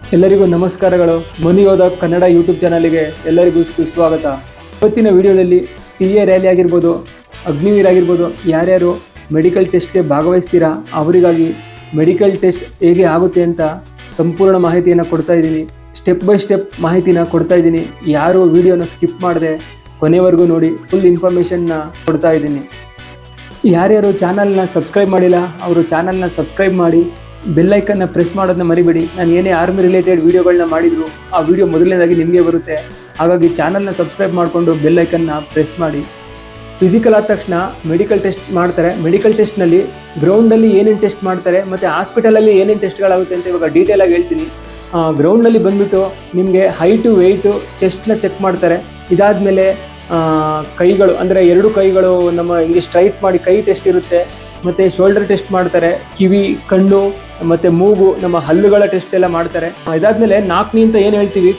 ಎಲ್ಲರಿಗೂ ನಮಸ್ಕಾರಗಳು. ಮನಿಯೋದ ಕನ್ನಡ ಯೂಟ್ಯೂಬ್ ಚಾನಲ್ಗೆ ಎಲ್ಲರಿಗೂ ಸುಸ್ವಾಗತ. ಇವತ್ತಿನ ವಿಡಿಯೋದಲ್ಲಿ ಟಿ ಎ ರ್ಯಾಲಿ ಆಗಿರ್ಬೋದು ಅಗ್ನಿವೀರ್ ಆಗಿರ್ಬೋದು ಯಾರ್ಯಾರು ಮೆಡಿಕಲ್ ಟೆಸ್ಟ್ಗೆ ಭಾಗವಹಿಸ್ತೀರಾ, ಅವರಿಗಾಗಿ ಮೆಡಿಕಲ್ ಟೆಸ್ಟ್ ಹೇಗೆ ಆಗುತ್ತೆ ಅಂತ ಸಂಪೂರ್ಣ ಮಾಹಿತಿಯನ್ನು ಕೊಡ್ತಾ ಇದ್ದೀನಿ. ಸ್ಟೆಪ್ ಬೈ ಸ್ಟೆಪ್ ಮಾಹಿತಿನ ಕೊಡ್ತಾ ಇದ್ದೀನಿ. ಯಾರು ವಿಡಿಯೋನ ಸ್ಕಿಪ್ ಮಾಡದೆ ಕೊನೆವರೆಗೂ ನೋಡಿ ಫುಲ್ ಇನ್ಫಾರ್ಮೇಷನ್ನ ಕೊಡ್ತಾ ಇದ್ದೀನಿ. ಯಾರ್ಯಾರು ಚಾನಲ್ನ ಸಬ್ಸ್ಕ್ರೈಬ್ ಮಾಡಿಲ್ಲ, ಅವರು ಚಾನಲ್ನ ಸಬ್ಸ್ಕ್ರೈಬ್ ಮಾಡಿ ಬೆಲ್ಲೈಕನ್ನ ಪ್ರೆಸ್ ಮಾಡೋದನ್ನ ಮರಿಬೇಡಿ. ನಾನು ಏನೇ ಆರ್ಮಿ ರಿಲೇಟೆಡ್ ವೀಡಿಯೋಗಳನ್ನ ಮಾಡಿದ್ರು, ಆ ವಿಡಿಯೋ ಮೊದಲನೇದಾಗಿ ನಿಮಗೆ ಬರುತ್ತೆ. ಹಾಗಾಗಿ ಚಾನಲ್ನ ಸಬ್ಸ್ಕ್ರೈಬ್ ಮಾಡಿಕೊಂಡು ಬೆಲ್ಲೈಕನ್ನ ಪ್ರೆಸ್ ಮಾಡಿ. ಫಿಸಿಕಲ್ ಆದ ತಕ್ಷಣ ಮೆಡಿಕಲ್ ಟೆಸ್ಟ್ ಮಾಡ್ತಾರೆ. ಮೆಡಿಕಲ್ ಟೆಸ್ಟ್ನಲ್ಲಿ ಗ್ರೌಂಡಲ್ಲಿ ಏನೇನು ಟೆಸ್ಟ್ ಮಾಡ್ತಾರೆ, ಮತ್ತು ಹಾಸ್ಪಿಟಲಲ್ಲಿ ಏನೇನು ಟೆಸ್ಟ್ಗಳಾಗುತ್ತೆ ಅಂತ ಇವಾಗ ಡೀಟೇಲಾಗಿ ಹೇಳ್ತೀನಿ. ಗ್ರೌಂಡ್ನಲ್ಲಿ ಬಂದುಬಿಟ್ಟು ನಿಮಗೆ ಹೈಟು ವೆಯ್ಟು ಚೆಸ್ಟ್ನ ಚೆಕ್ ಮಾಡ್ತಾರೆ. ಇದಾದಮೇಲೆ ಕೈಗಳು, ಅಂದರೆ ಎರಡು ಕೈಗಳು ನಮ್ಮ ಹಿಂಗೆ ಸ್ಟ್ರೈಟ್ ಮಾಡಿ ಕೈ ಟೆಸ್ಟ್ ಇರುತ್ತೆ. ಮತ್ತು ಶೋಲ್ಡರ್ ಟೆಸ್ಟ್ ಮಾಡ್ತಾರೆ, ಕಿವಿ, ಕಣ್ಣು, ಮತ್ತು ಮೂಗು, ನಮ್ಮ ಹಲ್ಲುಗಳ ಟೆಸ್ಟ್ ಎಲ್ಲ ಮಾಡ್ತಾರೆ. ಇದಾದಮೇಲೆ ನಾಲ್ಕನಿ ಅಂತ ಏನು ಹೇಳ್ತೀವಿ?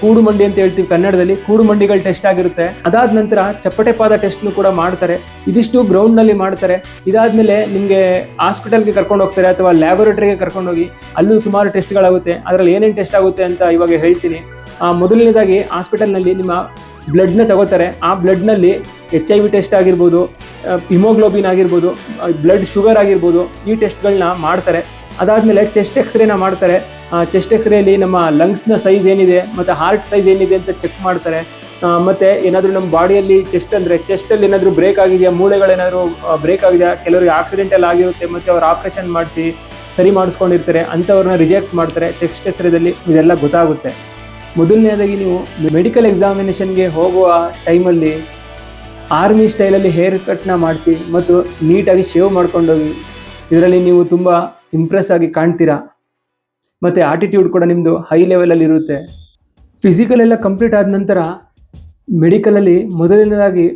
ಕೂಡು ಮಂಡಿ ಅಂತ ಹೇಳ್ತೀವಿ ಕನ್ನಡದಲ್ಲಿ. ಕೂಡು ಮಂಡಿಗಳ ಟೆಸ್ಟ್ ಆಗಿರುತ್ತೆ. ಅದಾದ ನಂತರ ಚಪ್ಪಟೆ ಪಾದ ಟೆಸ್ಟ್ನು ಕೂಡ ಮಾಡ್ತಾರೆ. ಇದಿಷ್ಟು ಗ್ರೌಂಡ್ನಲ್ಲಿ ಮಾಡ್ತಾರೆ. ಇದಾದಮೇಲೆ ನಿಮಗೆ ಹಾಸ್ಪಿಟಲ್ಗೆ ಕರ್ಕೊಂಡು ಹೋಗ್ತಾರೆ ಅಥವಾ ಲ್ಯಾಬೊರೇಟ್ರಿಗೆ ಕರ್ಕೊಂಡೋಗಿ ಅಲ್ಲೂ ಸುಮಾರು ಟೆಸ್ಟ್ಗಳಾಗುತ್ತೆ ಅದರಲ್ಲಿ ಏನೇನು ಟೆಸ್ಟ್ ಆಗುತ್ತೆ ಅಂತ ಇವಾಗ ಹೇಳ್ತೀನಿ. ಮೊದಲನೇದಾಗಿ ಹಾಸ್ಪಿಟಲ್ನಲ್ಲಿ ನಿಮ್ಮ ಬ್ಲಡ್ನ ತಗೋತಾರೆ. ಆ ಬ್ಲಡ್ನಲ್ಲಿ ಎಚ್ ಐ ವಿ ಟೆಸ್ಟ್ ಆಗಿರ್ಬೋದು ಹಿಮೋಗ್ಲೋಬಿನ್ ಆಗಿರ್ಬೋದು ಬ್ಲಡ್ ಶುಗರ್ ಆಗಿರ್ಬೋದು, ಈ ಟೆಸ್ಟ್ಗಳನ್ನ ಮಾಡ್ತಾರೆ. ಅದಾದಮೇಲೆ ಚೆಸ್ಟ್ ಎಕ್ಸ್ರೇನ ಮಾಡ್ತಾರೆ. ಚೆಸ್ಟ್ ಎಕ್ಸ್ರೇಲಿ ನಮ್ಮ ಲಂಗ್ಸ್ನ ಸೈಜ್ ಏನಿದೆ, ಮತ್ತು ಹಾರ್ಟ್ ಸೈಜ್ ಏನಿದೆ ಅಂತ ಚೆಕ್ ಮಾಡ್ತಾರೆ. ಮತ್ತು ಏನಾದರೂ ನಮ್ಮ ಬಾಡಿಯಲ್ಲಿ ಚೆಸ್ಟ್ ಅಂದರೆ ಚೆಸ್ಟಲ್ಲಿ ಏನಾದರೂ ಬ್ರೇಕ್ ಆಗಿದೆಯಾ ಮೂಳೆಗಳೇನಾದರೂ ಬ್ರೇಕ್ ಆಗಿದೆಯಾ, ಕೆಲವರಿಗೆ ಆಕ್ಸಿಡೆಂಟ್ ಎಲ್ಲ ಆಗಿರುತ್ತೆ, ಮತ್ತು ಅವ್ರು ಆಪ್ರೇಷನ್ ಮಾಡಿಸಿ ಸರಿ ಮಾಡಿಸ್ಕೊಂಡಿರ್ತಾರೆ ಅಂಥವ್ರನ್ನ ರಿಜೆಕ್ಟ್ ಮಾಡ್ತಾರೆ ಚೆಸ್ಟ್ ಎಸ್ರೇದಲ್ಲಿ ಇದೆಲ್ಲ ಗೊತ್ತಾಗುತ್ತೆ. ಮೊದಲನೇದಾಗಿ ನೀವು ಮೆಡಿಕಲ್ ಎಕ್ಸಾಮಿನೇಷನ್ಗೆ ಹೋಗುವ ಟೈಮಲ್ಲಿ ಆರ್ಮಿ ಸ್ಟೈಲಲ್ಲಿ ಹೇರ್ ಕಟ್ನ ಮಾಡಿಸಿ ಮತ್ತು ನೀಟಾಗಿ ಶೇವ್ ಮಾಡ್ಕೊಂಡೋಗಿ, ಇದರಲ್ಲಿ ನೀವು ತುಂಬ ಇಂಪ್ರೆಸ್ ಆಗಿ ಕಾಣ್ತೀರಾ. ಮತ್ತು ಆಟಿಟ್ಯೂಡ್ ಕೂಡ ನಿಮ್ಮದು ಹೈ ಲೆವೆಲಲ್ಲಿ ಇರುತ್ತೆ. ಫಿಸಿಕಲ್ ಎಲ್ಲ ಕಂಪ್ಲೀಟ್ ಆದ ನಂತರ ಮೆಡಿಕಲಲ್ಲಿ ಮೊದಲನೇದಾಗಿ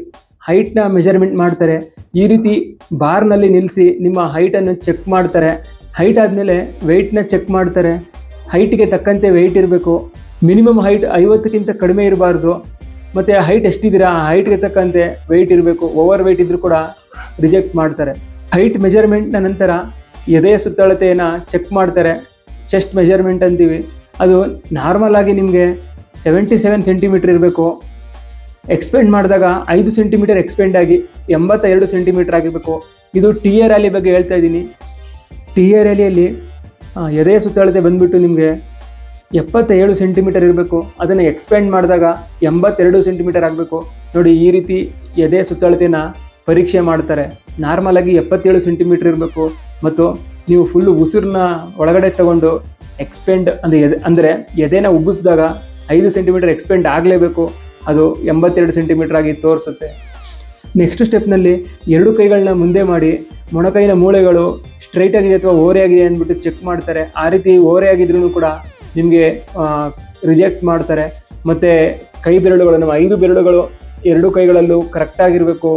ಹೈಟ್ನ ಮೆಜರ್ಮೆಂಟ್ ಮಾಡ್ತಾರೆ. ಈ ರೀತಿ ಬಾರ್ನಲ್ಲಿ ನಿಲ್ಲಿಸಿ ನಿಮ್ಮ ಹೈಟನ್ನು ಚೆಕ್ ಮಾಡ್ತಾರೆ. ಹೈಟ್ ಆದಮೇಲೆ ವೆಯ್ಟ್ನ ಚೆಕ್ ಮಾಡ್ತಾರೆ. ಹೈಟ್ಗೆ ತಕ್ಕಂತೆ ವೆಯ್ಟ್ ಇರಬೇಕು. ಮಿನಿಮಮ್ ಹೈಟ್ ಐವತ್ತಕ್ಕಿಂತ ಕಡಿಮೆ ಇರಬಾರ್ದು. ಮತ್ತು ಹೈಟ್ ಎಷ್ಟಿದ್ದೀರಾ? ಆ ಹೈಟ್ಗೆ ತಕ್ಕಂತೆ ವೆಯ್ಟ್ ಇರಬೇಕು. ಓವರ್ ವೆಯ್ಟ್ ಇದ್ದರೂ ಕೂಡ ರಿಜೆಕ್ಟ್ ಮಾಡ್ತಾರೆ. ಹೈಟ್ ಮೆಜರ್ಮೆಂಟ್ನ ನಂತರ ಎದೆಯ ಸುತ್ತಳತೆಯನ್ನು ಚೆಕ್ ಮಾಡ್ತಾರೆ. ಚೆಸ್ಟ್ ಮೆಜರ್ಮೆಂಟ್ ಅಂತೀವಿ. ಅದು ನಾರ್ಮಲ್ ಆಗಿ ನಿಮಗೆ ಸೆವೆಂಟಿ ಸೆವೆನ್ ಸೆಂಟಿಮೀಟ್ರ್ ಇರಬೇಕು. ಎಕ್ಸ್ಪೆಂಡ್ ಮಾಡಿದಾಗ ಐದು ಸೆಂಟಿಮೀಟರ್ ಎಕ್ಸ್ಪೆಂಡ್ ಆಗಿ ಎಂಬತ್ತ ಎರಡು ಸೆಂಟಿಮೀಟರ್ ಆಗಿರಬೇಕು. ಇದು ಟಿ ಎ ರ್ಯಾಲಿ ಬಗ್ಗೆ ಹೇಳ್ತಾ ಇದ್ದೀನಿ. ಟಿ ಎ ರ್ಯಾಲಿಯಲ್ಲಿ ಎದೆಯ ಸುತ್ತಳತೆ ಬಂದ್ಬಿಟ್ಟು ನಿಮಗೆ ಎಪ್ಪತ್ತೇಳು ಸೆಂಟಿಮೀಟರ್ ಇರಬೇಕು. ಅದನ್ನು ಎಕ್ಸ್ಪೆಂಡ್ ಮಾಡಿದಾಗ ಎಂಬತ್ತೆರಡು ಸೆಂಟಿಮೀಟರ್ ಆಗಬೇಕು. ನೋಡಿ, ಈ ರೀತಿ ಎದೆ ಸುತ್ತಳತೆನ ಪರೀಕ್ಷೆ ಮಾಡ್ತಾರೆ. ನಾರ್ಮಲಾಗಿ ಎಪ್ಪತ್ತೇಳು ಸೆಂಟಿಮೀಟರ್ ಇರಬೇಕು. ಮತ್ತು ನೀವು ಫುಲ್ಲು ಉಸಿರನ್ನ ಒಳಗಡೆ ತಗೊಂಡು ಎಕ್ಸ್ಪೆಂಡ್ ಅಂದರೆ ಎದೆ, ಅಂದರೆ ಎದೆನ ಉಬ್ಬಿಸಿದಾಗ ಐದು ಸೆಂಟಿಮೀಟರ್ ಎಕ್ಸ್ಪೆಂಡ್ ಆಗಲೇಬೇಕು. ಅದು ಎಂಬತ್ತೆರಡು ಸೆಂಟಿಮೀಟರ್ ಆಗಿ ತೋರಿಸುತ್ತೆ. ನೆಕ್ಸ್ಟ್ ಸ್ಟೆಪ್ನಲ್ಲಿ ಎರಡು ಕೈಗಳನ್ನ ಮುಂದೆ ಮಾಡಿ, ಮೊಣಕೈನ ಮೂಳೆಗಳು ಸ್ಟ್ರೈಟ್ ಆಗಿದೆ ಅಥವಾ ಓರೆ ಆಗಿದೆ ಅಂದ್ಬಿಟ್ಟು ಚೆಕ್ ಮಾಡ್ತಾರೆ. ಆ ರೀತಿ ಓರೆ ಆಗಿದ್ರೂ ಕೂಡ ನಿಮಗೆ ರಿಜೆಕ್ಟ್ ಮಾಡ್ತಾರೆ. ಮತ್ತು ಕೈ ಬೆರಳುಗಳು ನಮ್ಮ ಐದು ಬೆರಳುಗಳು ಎರಡು ಕೈಗಳಲ್ಲೂ ಕರೆಕ್ಟಾಗಿರಬೇಕು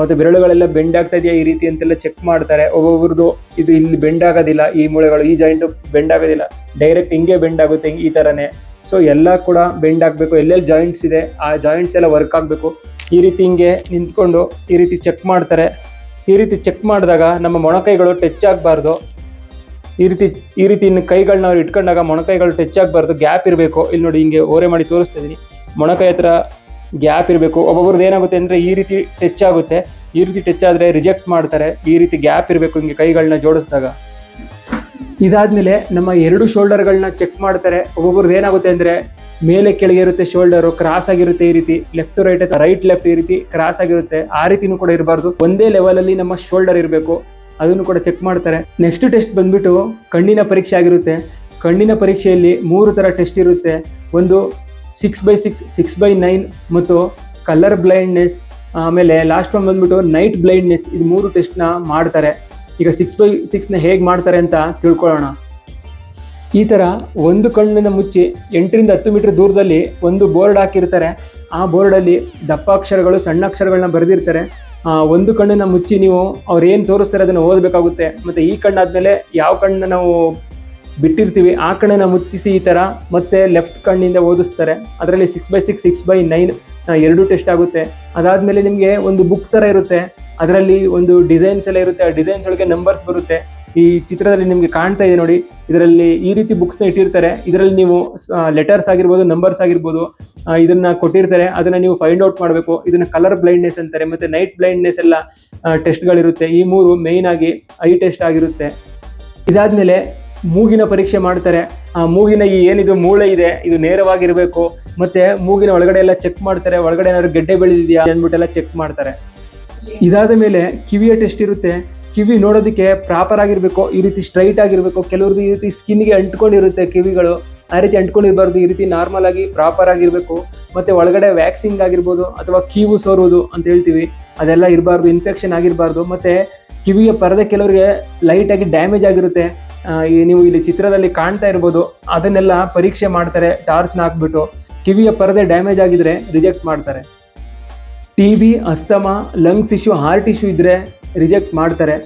ಮತ್ತು ಬೆರಳುಗಳೆಲ್ಲ ಬೆಂಡ್ ಆಗ್ತಾ ಇದೆಯಾ ಈ ರೀತಿ ಅಂತೆಲ್ಲ ಚೆಕ್ ಮಾಡ್ತಾರೆ. ಒಬ್ಬೊಬ್ರದ್ದು ಇದು ಇಲ್ಲಿ ಬೆಂಡ್ ಆಗೋದಿಲ್ಲ, ಈ ಮೂಳೆಗಳು, ಈ ಜಾಯಿಂಟು ಬೆಂಡ್ ಆಗೋದಿಲ್ಲ. ಡೈರೆಕ್ಟ್ ಹಿಂಗೆ ಬೆಂಡ್ ಆಗುತ್ತೆ ಈ ಥರನೇ ಸೊ ಎಲ್ಲ ಕೂಡ ಬೆಂಡ್ ಆಗಬೇಕು. ಎಲ್ಲೆಲ್ಲಿ ಜಾಯಿಂಟ್ಸ್ ಇದೆ, ಆ ಜಾಯಿಂಟ್ಸ್ ಎಲ್ಲ ವರ್ಕ್ ಆಗಬೇಕು. ಈ ರೀತಿ ಹಿಂಗೆ ನಿಂತ್ಕೊಂಡು ಈ ರೀತಿ ಚೆಕ್ ಮಾಡ್ತಾರೆ. ಈ ರೀತಿ ಚೆಕ್ ಮಾಡಿದಾಗ ನಮ್ಮ ಮೊಣಕೈಗಳು ಟಚ್ ಆಗಬಾರ್ದು. ಈ ರೀತಿ ಈ ರೀತಿ ಇನ್ನು ಕೈಗಳನ್ನ ಅವ್ರು ಇಟ್ಕೊಂಡಾಗ ಮೊಣಕೈಗಳು ಟಚ್ ಆಗಬಾರ್ದು ಗ್ಯಾಪ್ ಇರಬೇಕು. ಇಲ್ಲಿ ನೋಡಿ ಹಿಂಗೆ ಓರೆ ಮಾಡಿ ತೋರಿಸ್ತಾ ಇದ್ದೀನಿ ಮೊಣಕೈ ಹತ್ರ ಗ್ಯಾಪ್ ಇರಬೇಕು. ಒಬ್ಬೊಬ್ರದ್ದು ಏನಾಗುತ್ತೆ ಅಂದರೆ ಈ ರೀತಿ ಟಚ್ ಆಗುತ್ತೆ. ಈ ರೀತಿ ಟಚ್ ಆದರೆ ರಿಜೆಕ್ಟ್ ಮಾಡ್ತಾರೆ. ಈ ರೀತಿ ಗ್ಯಾಪ್ ಇರಬೇಕು ಹಿಂಗೆ ಕೈಗಳನ್ನ ಜೋಡಿಸಿದಾಗ. ಇದಾದ್ಮೇಲೆ ನಮ್ಮ ಎರಡು ಶೋಲ್ಡರ್ಗಳನ್ನ ಚೆಕ್ ಮಾಡ್ತಾರೆ. ಒಬ್ಬೊಬ್ರದ್ದು ಏನಾಗುತ್ತೆ ಅಂದರೆ ಮೇಲೆ ಕೆಳಗೆ ಇರುತ್ತೆ ಶೋಲ್ಡರು ಕ್ರಾಸ್ ಆಗಿರುತ್ತೆ ಈ ರೀತಿ ಲೆಫ್ಟ್ ರೈಟ್ ರೈಟ್ ಲೆಫ್ಟ್ ಈ ರೀತಿ ಕ್ರಾಸ್ ಆಗಿರುತ್ತೆ. ಆ ರೀತಿನೂ ಕೂಡ ಇರಬಾರ್ದು. ಒಂದೇ ಲೆವೆಲಲ್ಲಿ ನಮ್ಮ ಶೋಲ್ಡರ್ ಇರಬೇಕು. ಅದನ್ನು ಕೂಡ ಚೆಕ್ ಮಾಡ್ತಾರೆ. ನೆಕ್ಸ್ಟ್ ಟೆಸ್ಟ್ ಬಂದ್ಬಿಟ್ಟು ಕಣ್ಣಿನ ಪರೀಕ್ಷೆ ಆಗಿರುತ್ತೆ. ಕಣ್ಣಿನ ಪರೀಕ್ಷೆಯಲ್ಲಿ ಮೂರು ಥರ ಟೆಸ್ಟ್ ಇರುತ್ತೆ. ಒಂದು six by six six by nine ಮತ್ತು ಕಲರ್ ಬ್ಲೈಂಡ್ನೆಸ್ ಆಮೇಲೆ ಲಾಸ್ಟ್ ಒನ್ ಬಂದ್ಬಿಟ್ಟು ನೈಟ್ ಬ್ಲೈಂಡ್ನೆಸ್ ಇದು ಮೂರು ಟೆಸ್ಟ್ನ ಮಾಡ್ತಾರೆ. ಈಗ ಸಿಕ್ಸ್ ಬೈ ಸಿಕ್ಸ್ನ ಹೇಗೆ ಮಾಡ್ತಾರೆ ಅಂತ ತಿಳ್ಕೊಳ್ಳೋಣ. ಈ ಥರ ಒಂದು ಕಣ್ಣಿನ ಮುಚ್ಚಿ ಎಂಟರಿಂದ ಹತ್ತು ಮೀಟರ್ ದೂರದಲ್ಲಿ ಒಂದು ಬೋರ್ಡ್ ಹಾಕಿರ್ತಾರೆ. ಆ ಬೋರ್ಡಲ್ಲಿ ದಪ್ಪ ಅಕ್ಷರಗಳು ಸಣ್ಣ ಅಕ್ಷರಗಳನ್ನ ಬರೆದಿರ್ತಾರೆ. ಒಂದು ಕಣ್ಣನ್ನು ಮುಚ್ಚಿ ನೀವು ಅವ್ರು ಏನು ತೋರಿಸ್ತಾರೆ ಅದನ್ನು ಓದಬೇಕಾಗುತ್ತೆ. ಮತ್ತು ಈ ಕಣ್ಣಾದಮೇಲೆ ಯಾವ ಕಣ್ಣನ್ನ ನಾವು ಬಿಟ್ಟಿರ್ತೀವಿ, ಆ ಕಣ್ಣನ್ನು ಮುಚ್ಚಿಸಿ ಈ ಥರ ಮತ್ತು ಲೆಫ್ಟ್ ಕಣ್ಣಿಂದ ಓದಿಸ್ತಾರೆ. ಅದರಲ್ಲಿ six by six six by nine ಎರಡು ಟೆಸ್ಟ್ ಆಗುತ್ತೆ. ಅದಾದಮೇಲೆ ನಿಮಗೆ ಒಂದು ಬುಕ್ ಥರ ಇರುತ್ತೆ. ಅದರಲ್ಲಿ ಒಂದು ಡಿಸೈನ್ಸ್ ಎಲ್ಲ ಇರುತ್ತೆ. ಆ ಡಿಸೈನ್ಸ್ ಒಳಗೆ ನಂಬರ್ಸ್ ಬರುತ್ತೆ. ಈ ಚಿತ್ರದಲ್ಲಿ ನಿಮಗೆ ಕಾಣ್ತಾ ಇದೆ ನೋಡಿ, ಇದರಲ್ಲಿ ಈ ರೀತಿ ಬುಕ್ಸ್ನ ಇಟ್ಟಿರ್ತಾರೆ. ಇದರಲ್ಲಿ ನೀವು ಲೆಟರ್ಸ್ ಆಗಿರ್ಬೋದು ನಂಬರ್ಸ್ ಆಗಿರ್ಬೋದು ಇದನ್ನ ಕೊಟ್ಟಿರ್ತಾರೆ. ಅದನ್ನ ನೀವು ಫೈಂಡ್ ಔಟ್ ಮಾಡಬೇಕು. ಇದನ್ನ ಕಲರ್ ಬ್ಲೈಂಡ್ನೆಸ್ ಅಂತಾರೆ, ಮತ್ತೆ ನೈಟ್ ಬ್ಲೈಂಡ್ನೆಸ್ ಎಲ್ಲ ಟೆಸ್ಟ್ಗಳಿರುತ್ತೆ ಈ ಮೂರು ಮೇಯ್ನ್ ಆಗಿ ಐ ಟೆಸ್ಟ್ ಆಗಿರುತ್ತೆ. ಇದಾದ್ಮೇಲೆ ಮೂಗಿನ ಪರೀಕ್ಷೆ ಮಾಡ್ತಾರೆ. ಆ ಮೂಗಿನ ಈ ಏನಿದು ಮೂಳೆ ಇದೆ, ಇದು ನೇರವಾಗಿರಬೇಕು. ಮತ್ತೆ ಮೂಗಿನ ಒಳಗಡೆ ಎಲ್ಲ ಚೆಕ್ ಮಾಡ್ತಾರೆ. ಒಳಗಡೆ ಏನಾದ್ರು ಗೆಡ್ಡೆ ಬೆಳೆದಿದೆಯಾ ಅಂದ್ಬಿಟ್ಟೆಲ್ಲ ಚೆಕ್ ಮಾಡ್ತಾರೆ. ಇದಾದ ಮೇಲೆ ಕಿವಿಯ ಟೆಸ್ಟ್ ಇರುತ್ತೆ. ಕಿವಿ ನೋಡೋದಕ್ಕೆ ಪ್ರಾಪರ್ ಆಗಿರಬೇಕು, ಈ ರೀತಿ ಸ್ಟ್ರೈಟ್ ಆಗಿರಬೇಕು ಕೆಲವ್ರದ್ದು ಈ ರೀತಿ ಸ್ಕಿನ್ಗೆ ಅಂಟ್ಕೊಂಡಿರುತ್ತೆ ಕಿವಿಗಳು, ಆ ರೀತಿ ಅಂಟ್ಕೊಂಡಿರಬಾರ್ದು, ಈ ರೀತಿ ನಾರ್ಮಲ್ ಆಗಿ ಪ್ರಾಪರ್ ಆಗಿರಬೇಕು, ಮತ್ತು ಒಳಗಡೆ ವ್ಯಾಕ್ಸಿಂಗ್ ಆಗಿರ್ಬೋದು ಅಥವಾ ಕೀವು ಸೋರುವುದು ಅಂತ ಹೇಳ್ತೀವಿ, ಅದೆಲ್ಲ ಇರಬಾರ್ದು ಇನ್ಫೆಕ್ಷನ್ ಆಗಿರಬಾರ್ದು, ಮತ್ತು ಕಿವಿಯ ಪರದೆ ಕೆಲವರಿಗೆ ಲೈಟಾಗಿ ಡ್ಯಾಮೇಜ್ ಆಗಿರುತ್ತೆ ನೀವು ಇಲ್ಲಿ ಚಿತ್ರದಲ್ಲಿ ಕಾಣ್ತಾ ಇರ್ಬೋದು, ಅದನ್ನೆಲ್ಲ ಪರೀಕ್ಷೆ ಮಾಡ್ತಾರೆ ಟಾರ್ಚ್ನ ಹಾಕ್ಬಿಟ್ಟು, ಕಿವಿಯ ಪರದೆ ಡ್ಯಾಮೇಜ್ ಆಗಿದ್ರೆ ರಿಜೆಕ್ಟ್ ಮಾಡ್ತಾರೆ. T B asthma lungs issue heart issue ಇದ್ರೆ ರಿಜೆಕ್ಟ್ ಮಾಡ್ತಾರೆ.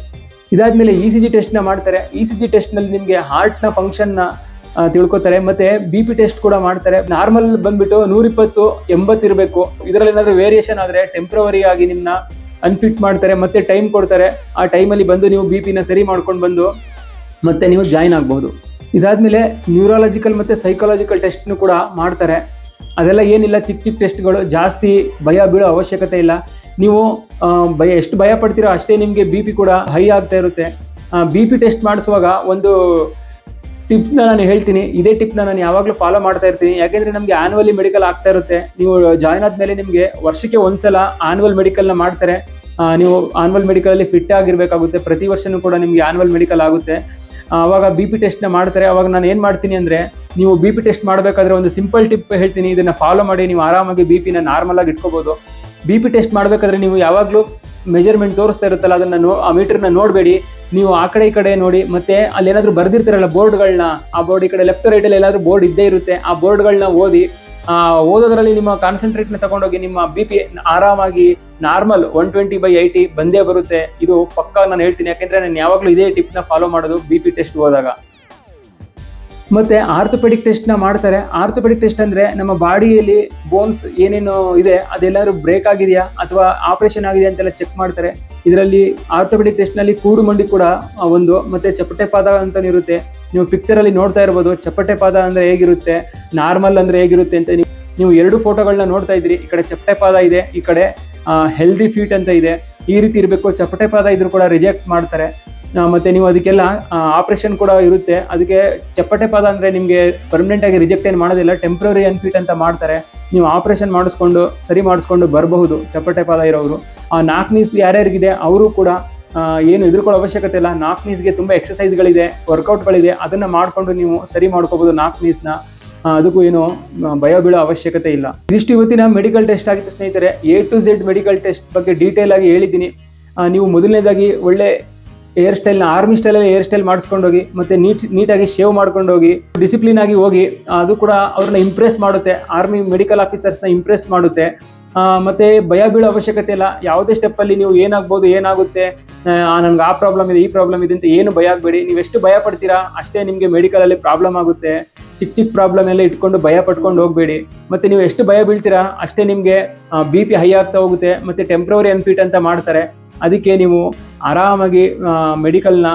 ಇದಾದಮೇಲೆ ಇ ಸಿ ಜಿ ಟೆಸ್ಟ್ನ ಮಾಡ್ತಾರೆ. ಇ ಸಿ ಜಿ ಟೆಸ್ಟ್ನಲ್ಲಿ ನಿಮಗೆ ಹಾರ್ಟ್ನ ಫಂಕ್ಷನ್ನ ತಿಳ್ಕೊತಾರೆ. ಮತ್ತೆ ಬಿ ಪಿ ಟೆಸ್ಟ್ ಕೂಡ ಮಾಡ್ತಾರೆ. ನಾರ್ಮಲ್ ಬಂದ್ಬಿಟ್ಟು ನೂರಿಪ್ಪತ್ತು, ಎಂಬತ್ತು ಇರಬೇಕು. ಇದರಲ್ಲಿ ಏನಾದರೂ ವೇರಿಯೇಷನ್ ಆದರೆ ಟೆಂಪ್ರವರಿ ಆಗಿ ನಿಮ್ಮನ್ನ ಅನ್ಫಿಟ್ ಮಾಡ್ತಾರೆ. ಮತ್ತೆ ಟೈಮ್ ಕೊಡ್ತಾರೆ. ಆ ಟೈಮಲ್ಲಿ ಬಂದು ನೀವು ಬಿ ಪಿನ ಸರಿ ಮಾಡ್ಕೊಂಡು ಬಂದು ಮತ್ತೆ ನೀವು ಜಾಯ್ನ್ ಆಗ್ಬೋದು. ಇದಾದಮೇಲೆ ನ್ಯೂರಾಲಜಿಕಲ್ ಮತ್ತು ಸೈಕಾಲಜಿಕಲ್ ಟೆಸ್ಟ್ನು ಕೂಡ ಮಾಡ್ತಾರೆ. ಅದೆಲ್ಲ ಏನಿಲ್ಲ. ಚಿಕ್ಕ ಚಿಕ್ಕ ಟೆಸ್ಟ್ಗಳು ಜಾಸ್ತಿ ಭಯ ಬೀಳೋ ಅವಶ್ಯಕತೆ ಇಲ್ಲ. ನೀವು ಭಯ, ಎಷ್ಟು ಭಯ ಪಡ್ತೀರೋ ಅಷ್ಟೇ ನಿಮಗೆ ಬಿ ಪಿ ಕೂಡ ಹೈ ಆಗ್ತಾ ಇರುತ್ತೆ. ಬಿ ಪಿ ಟೆಸ್ಟ್ ಮಾಡಿಸುವಾಗ ಒಂದು ಟಿಪ್ನ ನಾನು ಹೇಳ್ತೀನಿ. ಇದೇ ಟಿಪ್ನ ನಾನು ಯಾವಾಗಲೂ ಫಾಲೋ ಮಾಡ್ತಾ ಇರ್ತೀನಿ. ಯಾಕೆಂದರೆ ನಮಗೆ ಆನ್ಯುವಲಿ ಮೆಡಿಕಲ್ ಆಗ್ತಾ ಇರುತ್ತೆ. ನೀವು ಜಾಯ್ನ್ ಆದಮೇಲೆ ನಿಮಗೆ ವರ್ಷಕ್ಕೆ ಒಂದ್ಸಲ ಆನ್ಯುವಲ್ ಮೆಡಿಕಲ್ನ ಮಾಡ್ತಾರೆ. ನೀವು ಆ್ಯನ್ವಲ್ ಮೆಡಿಕಲಲ್ಲಿ ಫಿಟ್ ಆಗಿರಬೇಕಾಗುತ್ತೆ. ಪ್ರತಿ ವರ್ಷವೂ ಕೂಡ ನಿಮಗೆ ಆ್ಯನ್ವಲ್ ಮೆಡಿಕಲ್ ಆಗುತ್ತೆ. ಆವಾಗ ಬಿ ಪಿ ಟೆಸ್ಟ್ನ ಮಾಡ್ತಾರೆ. ಆವಾಗ ನಾನು ಏನು ಮಾಡ್ತೀನಿ ಅಂದರೆ, ನೀವು ಬಿ ಪಿ ಟೆಸ್ಟ್ ಮಾಡಬೇಕಾದ್ರೆ ಒಂದು ಸಿಂಪಲ್ ಟಿಪ್ ಹೇಳ್ತೀನಿ. ಇದನ್ನು ಫಾಲೋ ಮಾಡಿ. ನೀವು ಆರಾಮಾಗಿ ಬಿ ಪಿನ ನಾರ್ಮಲ್ ಆಗಿ ಇಟ್ಕೋಬೋದು. ಬಿ ಪಿ ಟೆಸ್ಟ್ ಮಾಡಬೇಕಾದ್ರೆ ನೀವು ಯಾವಾಗಲೂ ಮೆಜರ್ಮೆಂಟ್ ತೋರಿಸ್ತಾ ಇರುತ್ತಲ್ಲ, ಅದನ್ನು ನೋ ಆ ಮೀಟರ್ನ ನೋಡಬೇಡಿ. ನೀವು ಆ ಕಡೆ ಈ ಕಡೆ ನೋಡಿ, ಮತ್ತೆ ಅಲ್ಲಿ ಏನಾದರೂ ಬರ್ದಿರ್ತಾರಲ್ಲ ಬೋರ್ಡ್ಗಳನ್ನ, ಆ ಬೋರ್ಡ್ ಈ ಕಡೆ ಲೆಫ್ಟ್ ರೈಟಲ್ಲಿ ಎಲ್ಲಾದರೂ ಬೋರ್ಡ್ ಇದ್ದೇ ಇರುತ್ತೆ, ಆ ಬೋರ್ಡ್ಗಳನ್ನ ಓದಿ ಓದೋದ್ರಲ್ಲಿ ನಿಮ್ಮ ಕಾನ್ಸಂಟ್ರೇಟ್ನ ತಗೊಂಡೋಗಿ ನಿಮ್ಮ ಬಿ ಪಿ ಆರಾಮಾಗಿ normal one twenty by eighty ಬಂದೇ ಬರುತ್ತೆ. ಇದು ಪಕ್ಕ ನಾನು ಹೇಳ್ತೀನಿ, ಯಾಕೆಂದರೆ ನಾನು ಯಾವಾಗಲೂ ಇದೇ ಟಿಪ್ನ ಫಾಲೋ ಮಾಡೋದು ಬಿ ಪಿ ಟೆಸ್ಟ್ ಹೋದಾಗ ಮತ್ತೆ ಆರ್ಥೋಪೆಡಿಕ್ ಟೆಸ್ಟ್ನ ಮಾಡ್ತಾರೆ. ಆರ್ಥೋಪೆಡಿಕ್ ಟೆಸ್ಟ್ ಅಂದರೆ ನಮ್ಮ ಬಾಡಿಯಲ್ಲಿ ಬೋನ್ಸ್ ಏನೇನು ಇದೆ, ಅದೆಲ್ಲಾದ್ರೂ ಬ್ರೇಕ್ ಆಗಿದೆಯಾ ಅಥವಾ ಆಪರೇಷನ್ ಆಗಿದೆ ಅಂತೆಲ್ಲ ಚೆಕ್ ಮಾಡ್ತಾರೆ. ಇದರಲ್ಲಿ ಆರ್ಥೋಪೆಡಿಕ್ ಟೆಸ್ಟ್ನಲ್ಲಿ ಕೂಡು ಮಂಡಿ ಕೂಡ ಒಂದು, ಮತ್ತೆ ಚಪ್ಪಟೆ ಪಾದ ಅಂತ ಇರುತ್ತೆ. ನೀವು ಪಿಕ್ಚರಲ್ಲಿ ನೋಡ್ತಾ ಇರ್ಬೋದು, ಚಪ್ಪಟೆ ಪಾದ ಅಂದರೆ ಹೇಗಿರುತ್ತೆ ನಾರ್ಮಲ್ ಅಂದರೆ ಹೇಗಿರುತ್ತೆ ಅಂತ ನೀವು ಎರಡು ಫೋಟೋಗಳನ್ನ ನೋಡ್ತಾ ಇದ್ರಿ ಈ ಕಡೆ ಚಪ್ಪಟೆ ಪಾದ ಇದೆ, ಈ ಕಡೆ ಹೆಲ್ದಿ ಫೀಟ್ ಅಂತ ಇದೆ. ಈ ರೀತಿ ಇರಬೇಕು, ಚಪ್ಪಟೆ ಪಾದ ಇದ್ರೂ ಕೂಡ ರಿಜೆಕ್ಟ್ ಮಾಡ್ತಾರೆ. ಮತ್ತೆ ನೀವು ಅದಕ್ಕೆಲ್ಲ ಆಪರೇಷನ್ ಕೂಡ ಇರುತ್ತೆ. ಅದಕ್ಕೆ ಚಪ್ಪಟೆ ಪಾದ ಅಂದ್ರೆ ನಿಮಗೆ ಪರ್ಮನೆಂಟ್ ಆಗಿ ರಿಜೆಕ್ಟ್ ಏನು ಮಾಡೋದಿಲ್ಲ. ಟೆಂಪ್ರರಿ ಅನ್ಫಿಟ್ ಅಂತ ಮಾಡ್ತಾರೆ. ನೀವು ಆಪರೇಷನ್ ಮಾಡಿಸ್ಕೊಂಡು, ಸರಿ ಮಾಡಿಸ್ಕೊಂಡು ಬರಬಹುದು. ಚಪ್ಪಟೆ ಪಾದ ಇರೋರು ಆ ನಾಲ್ಕು ನೀಸ್ ಯಾರ್ಯಾರಿಗಿದೆ, ಅವರು ಕೂಡ ಏನು ಎದುರ್ಕೊಳ್ಳೋ ಅವಶ್ಯಕತೆ ಇಲ್ಲ. ನಾಲ್ಕು ನೀಸ್ಗೆ ತುಂಬ ಎಕ್ಸಸೈಸ್ಗಳಿದೆ ವರ್ಕೌಟ್ಗಳಿದೆ ಅದನ್ನು ಮಾಡಿಕೊಂಡು ನೀವು ಸರಿ ಮಾಡ್ಕೋಬಹುದು ನಾಲ್ಕು ನೀಸ್ನ ಅದಕ್ಕೂ ಏನು ಭಯ ಬೀಳೋ ಅವಶ್ಯಕತೆ ಇಲ್ಲ. ಇದಿಷ್ಟು ಇವತ್ತಿನ ಮೆಡಿಕಲ್ ಟೆಸ್ಟ್ ಆಗಿತ್ತು ಸ್ನೇಹಿತರೆ. A to Z medical test ಬಗ್ಗೆ ಡೀಟೇಲ್ ಆಗಿ ಹೇಳಿದ್ದೀನಿ. ನೀವು ಮೊದಲನೇದಾಗಿ ಒಳ್ಳೆ ಹೇರ್ ಸ್ಟೈಲ್ನ ಆರ್ಮಿ ಸ್ಟೈಲಲ್ಲಿ ಹೇರ್ ಸ್ಟೈಲ್ ಮಾಡಿಸ್ಕೊಂಡು ಹೋಗಿ, ಮತ್ತೆ ನೀಟ್ ನೀಟಾಗಿ ಶೇವ್ ಮಾಡ್ಕೊಂಡು ಹೋಗಿ ಡಿಸಿಪ್ಲಿನ್ ಆಗಿ ಹೋಗಿ ಅದು ಕೂಡ ಅವ್ರನ್ನ ಇಂಪ್ರೆಸ್ ಮಾಡುತ್ತೆ. ಆರ್ಮಿ ಮೆಡಿಕಲ್ ಆಫೀಸರ್ಸ್ನ ಇಂಪ್ರೆಸ್ ಮಾಡುತ್ತೆ. ಮತ್ತೆ ಭಯ ಬೀಳೋ ಅವಶ್ಯಕತೆ ಇಲ್ಲ. ಯಾವುದೇ ಸ್ಟೆಪ್ಪಲ್ಲಿ ನೀವು ಏನಾಗ್ಬೋದು, ಏನಾಗುತ್ತೆ ನನಗೆ ಆ ಪ್ರಾಬ್ಲಮ್ ಇದೆ, ಈ ಪ್ರಾಬ್ಲಮ್ ಇದೆ ಅಂತ ಏನು ಭಯ ಆಗಬೇಡಿ. ನೀವು ಎಷ್ಟು ಭಯ ಪಡ್ತೀರಾ, ಅಷ್ಟೇ ನಿಮಗೆ ಮೆಡಿಕಲಲ್ಲಿ ಪ್ರಾಬ್ಲಮ್ ಆಗುತ್ತೆ. ಚಿಕ್ಕ ಚಿಕ್ಕ ಪ್ರಾಬ್ಲಮ್ ಎಲ್ಲ ಇಟ್ಕೊಂಡು ಭಯ ಪಟ್ಕೊಂಡು ಹೋಗಬೇಡಿ. ಮತ್ತು ನೀವು ಎಷ್ಟು ಭಯ ಬೀಳ್ತೀರಾ, ಅಷ್ಟೇ ನಿಮಗೆ ಬಿ ಪಿ ಹೈ ಆಗ್ತಾ ಹೋಗುತ್ತೆ, ಮತ್ತು ಟೆಂಪ್ರವರಿ ಅನ್ಫಿಟ್ ಅಂತ ಮಾಡ್ತಾರೆ. ಅದಕ್ಕೆ ನೀವು ಆರಾಮಾಗಿ ಮೆಡಿಕಲ್ನ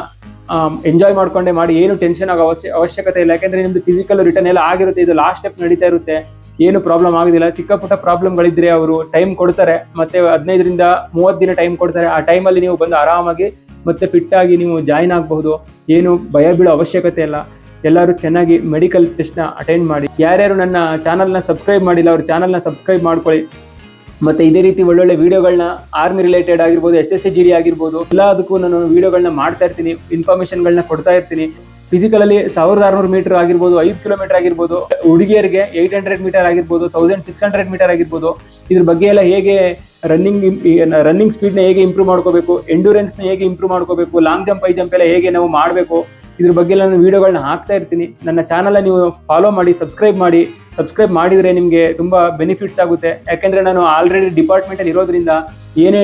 ಎಂಜಾಯ್ ಮಾಡ್ಕೊಂಡೆ ಮಾಡಿ, ಏನು ಟೆನ್ಷನ್ ಆಗೋ ಅವಶ್ಯ, ಅವಶ್ಯಕತೆ ಇಲ್ಲ. ಯಾಕೆಂದರೆ ನಿಮ್ಮದು ಫಿಸಿಕಲ್ ರಿಟರ್ನ್ ಎಲ್ಲ ಆಗಿರುತ್ತೆ. ಇದು ಲಾಸ್ಟ್ ಸ್ಟೆಪ್ ನಡೀತಾ ಇರುತ್ತೆ. ಏನು ಪ್ರಾಬ್ಲಮ್ ಆಗೋದಿಲ್ಲ. ಚಿಕ್ಕ ಪುಟ್ಟ ಪ್ರಾಬ್ಲಮ್ಗಳಿದ್ರೆ ಅವರು ಟೈಮ್ ಕೊಡ್ತಾರೆ. ಮತ್ತೆ ಹದಿನೈದರಿಂದ ಮೂವತ್ತು ದಿನ ಟೈಮ್ ಕೊಡ್ತಾರೆ. ಆ ಟೈಮಲ್ಲಿ ನೀವು ಬಂದು ಆರಾಮಾಗಿ ಮತ್ತೆ ಫಿಟ್ ಆಗಿ ನೀವು ಜಾಯಿನ್ ಆಗಬಹುದು. ಏನು ಭಯ ಬೀಳೋ ಅವಶ್ಯಕತೆ ಇಲ್ಲ. ಎಲ್ಲರೂ ಚೆನ್ನಾಗಿ ಮೆಡಿಕಲ್ ಟೆಸ್ಟ್ನ ಅಟೆಂಡ್ ಮಾಡಿ. ಯಾರ್ಯಾರು ನನ್ನ ಚಾನಲ್ನ ಸಬ್ಸ್ಕ್ರೈಬ್ ಮಾಡಿಲ್ಲ, ಅವ್ರ ಚಾನಲ್ನ ಸಬ್ಸ್ಕ್ರೈಬ್ ಮಾಡ್ಕೊಳ್ಳಿ. ಮತ್ತೆ ಇದೇ ರೀತಿ ಒಳ್ಳೊಳ್ಳೆ ವಿಡಿಯೋಗಳನ್ನ ಆರ್ಮಿ ರಿಲೇಟೆಡ್ ಆಗಿರ್ಬೋದು S S A G D ಆಗಿರ್ಬೋದು ಎಲ್ಲದಕ್ಕೂ ನಾನು ವಿಡಿಯೋಗಳನ್ನ ಮಾಡ್ತಾ ಇರ್ತೀನಿ ಇನ್ಫಾರ್ಮೇಶನ್ಗಳನ್ನ ಕೊಡ್ತಾ ಇರ್ತೀನಿ. ಫಿಸಿಕಲಲ್ಲಿ ಸಾವಿರದ ಆರುನೂರು ಮೀಟರ್ ಆಗಿರ್ಬೋದು, ಐದು ಕಿಲೋಮೀಟರ್ ಆಗಿರ್ಬೋದು ಹುಡುಗಿಯರಿಗೆ ಏಯ್ಟ್ ಹಂಡ್ರೆಡ್ ಮೀಟರ್ ಆಗಿರ್ಬೋದು ತೌಸಂಡ್ ಸಿಕ್ಸ್ ಹಂಡ್ರೆಡ್ ಮೀಟರ್ ಆಗಿರ್ಬೋದು. ಇದ್ರ ಬಗ್ಗೆ ಎಲ್ಲ ಹೇಗೆ ರನ್ನಿಂಗ್ ರನ್ನಿಂಗ್ ಸ್ಪೀಡ್ನ ಹೇಗೆ ಇಂಪ್ರೂವ್ ಮಾಡ್ಕೋಬೇಕು ಎಂಡೂರೆನ್ಸ್ನ ಹೇಗೆ ಇಂಪ್ರೂವ್ ಮಾಡ್ಕೋಬೇಕು ಲಾಂಗ್ ಜಂಪ್ ಐ ಜಂಪ್ ಎಲ್ಲ ಹೇಗೆ ನಾವು ಮಾಡಬೇಕು ಇದ್ರ ಬಗ್ಗೆ ನಾನು ವೀಡಿಯೋಗಳನ್ನ ಹಾಕ್ತಾ ಇರ್ತೀನಿ. ನನ್ನ ಚಾನಲ್ನ ನೀವು ಫಾಲೋ ಮಾಡಿ ಸಬ್ಸ್ಕ್ರೈಬ್ ಮಾಡಿ. ಸಬ್ಸ್ಕ್ರೈಬ್ ಮಾಡಿದರೆ ನಿಮಗೆ ತುಂಬ ಬೆನಿಫಿಟ್ಸ್ ಆಗುತ್ತೆ. ಯಾಕೆಂದರೆ ನಾನು ಆಲ್ರೆಡಿ ಡಿಪಾರ್ಟ್ಮೆಂಟಲ್ಲಿ ಇರೋದ್ರಿಂದ ಏನೇ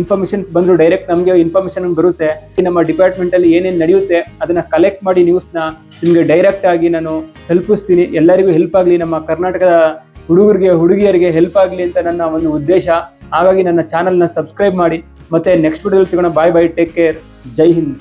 ಇನ್ಫಾರ್ಮೇಷನ್ಸ್ ಬಂದರೂ ಡೈರೆಕ್ಟ್ ನಮಗೆ ಇನ್ಫಾರ್ಮೇಷನ್ ಬರುತ್ತೆ. ನಮ್ಮ ಡಿಪಾರ್ಟ್ಮೆಂಟಲ್ಲಿ ಏನೇನು ನಡೆಯುತ್ತೆ, ಅದನ್ನು ಕಲೆಕ್ಟ್ ಮಾಡಿ ನ್ಯೂಸ್ನ ನಿಮಗೆ ಡೈರೆಕ್ಟ್ ಆಗಿ ನಾನು ತಲುಪಿಸ್ತೀನಿ ಎಲ್ಲರಿಗೂ ಹೆಲ್ಪ್ ಆಗಲಿ, ನಮ್ಮ ಕರ್ನಾಟಕದ ಹುಡುಗರಿಗೆ, ಹುಡುಗಿಯರಿಗೆ ಹೆಲ್ಪ್ ಆಗಲಿ ಅಂತ ನನ್ನ ಒಂದು ಉದ್ದೇಶ. ಹಾಗಾಗಿ ನನ್ನ ಚಾನಲ್ನ ಸಬ್ಸ್ಕ್ರೈಬ್ ಮಾಡಿ. ಮತ್ತೆ ನೆಕ್ಸ್ಟ್ ವಿಡಿಯೋದಲ್ಲಿ ಸಿಗೋಣ bye bye take care Jai Hind.